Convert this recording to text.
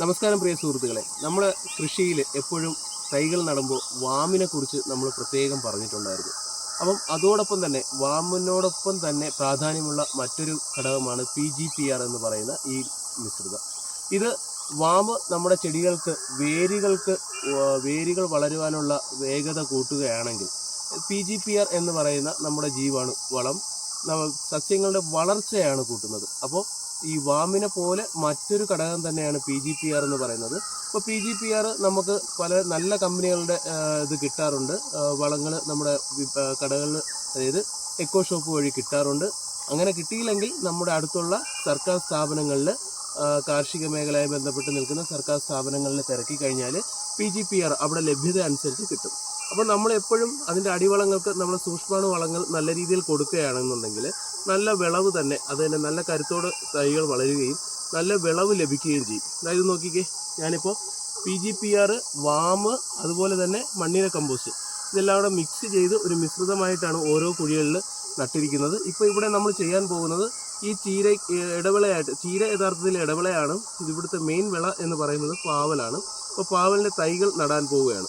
നമസ്കാരം പ്രിയ സുഹൃത്തുക്കളെ. നമ്മൾ കൃഷിയിൽ എപ്പോഴും തൈകൾ നടുമ്പോൾ വാമിനെക്കുറിച്ച് നമ്മൾ പ്രത്യേകം പറഞ്ഞിട്ടുണ്ടായിരുന്നു. അപ്പം അതോടൊപ്പം തന്നെ വാമിനോടൊപ്പം തന്നെ പ്രാധാന്യമുള്ള മറ്റൊരു ഘടകമാണ് പി ജി പി ആർ എന്ന് പറയുന്ന ഈ മിശ്രിതം. ഇത് വാമ് നമ്മുടെ ചെടികൾക്ക് വേരുകൾക്ക് വേരുകൾ വളരുവാനുള്ള വേഗത കൂട്ടുകയാണെങ്കിൽ പി ജി പി ആർ എന്ന് പറയുന്ന നമ്മുടെ ജീവാണു വളം സസ്യങ്ങളുടെ വളർച്ചയാണ് കൂട്ടുന്നത്. അപ്പോൾ ഈ വാമിനെ പോലെ മറ്റൊരു ഘടകം തന്നെയാണ് പി ജി പി ആർ എന്ന് പറയുന്നത്. ഇപ്പോൾ പി ജി പി ആർ നമുക്ക് പല നല്ല കമ്പനികളുടെ ഇത് കിട്ടാറുണ്ട്. വളങ്ങൾ നമ്മുടെ കടകളിൽ അതായത് എക്കോ ഷോപ്പ് വഴി കിട്ടാറുണ്ട്. അങ്ങനെ കിട്ടിയില്ലെങ്കിൽ നമ്മുടെ അടുത്തുള്ള സർക്കാർ സ്ഥാപനങ്ങളിൽ കാർഷിക മേഖലയുമായി ബന്ധപ്പെട്ട് നിൽക്കുന്ന സർക്കാർ സ്ഥാപനങ്ങളിൽ തിരക്കി കഴിഞ്ഞാൽ പി ജി പി ആർ അവിടെ ലഭ്യത അനുസരിച്ച് കിട്ടും. അപ്പോൾ നമ്മൾ എപ്പോഴും അതിന്റെ അടിവളങ്ങൾക്ക് നമ്മൾ സൂക്ഷ്മാണു വളങ്ങൾ നല്ല രീതിയിൽ കൊടുക്കുകയാണെന്നുണ്ടെങ്കിൽ നല്ല വിളവ് തന്നെ അത് തന്നെ നല്ല കരുത്തോട് തൈകൾ വളരുകയും നല്ല വിളവ് ലഭിക്കുകയും ചെയ്യും. അതായത് നോക്കിക്കേ ഞാനിപ്പോൾ P G P R VAM അതുപോലെ തന്നെ മണ്ണിര കമ്പോസ്റ്റ് ഇതെല്ലാം കൂടെ മിക്സ് ചെയ്ത് ഒരു മിശ്രിതമായിട്ടാണ് ഓരോ കുഴികളിൽ നട്ടിരിക്കുന്നത്. ഇപ്പോൾ ഇവിടെ നമ്മൾ ചെയ്യാൻ പോകുന്നത് ഈ ചീര ഇടവിളയായിട്ട് ചീര യഥാർത്ഥത്തിൽ ഇടവിളയാണ്. ഇവിടുത്തെ മെയിൻ വിള എന്ന് പറയുന്നത് പാവലാണ്. അപ്പോൾ പാവലിന്റെ തൈകൾ നടാൻ പോവുകയാണ്.